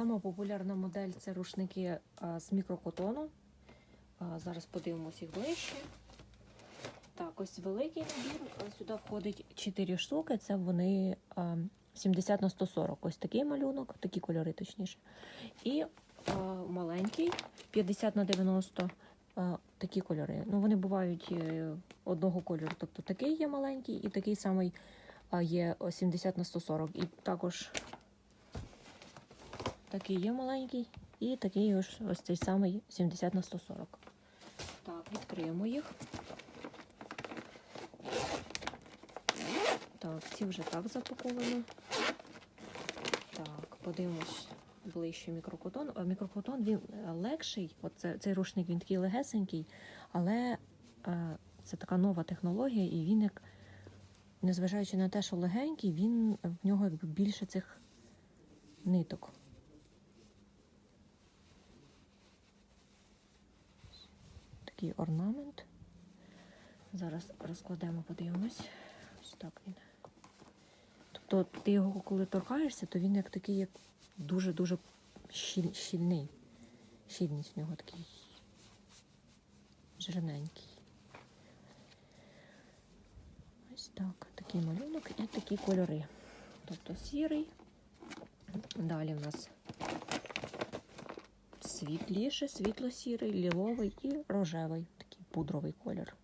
Сама популярна модель це рушники з мікрокотону. Зараз подивимось їх ближче. Так, ось великий набір. Сюди входить 4 штуки. Це вони 70 на 140. Ось такий малюнок, такі кольори точніше. І маленький 50 на 90. Такі кольори. Ну, вони бувають е, одного кольору. Тобто такий є маленький і такий самий є 70 на 140. І також такий є маленький, і такий ось, ось цей самий 70 на 140. Так, відкриємо їх. Так, ці вже так запаковані. Так, подивимось ближче мікрокотон. А мікрокотон він е, легший. От це, цей рушник він такий легесенький, але е, це така нова технологія, і він як, незважаючи на те, що легенький, він в нього якби більше цих ниток. Такий орнамент. Зараз розкладемо, подивимось. Ось так він. Тобто ти його, коли торкаєшся, то він як такий, як дуже-дуже щіль, щільний. Щільність в нього такий жирненький. Ось так. Такий малюнок і такі кольори. Тобто сірий. Далі в нас світліше, світло-сірий, ліловий і рожевий, такий пудровий колір.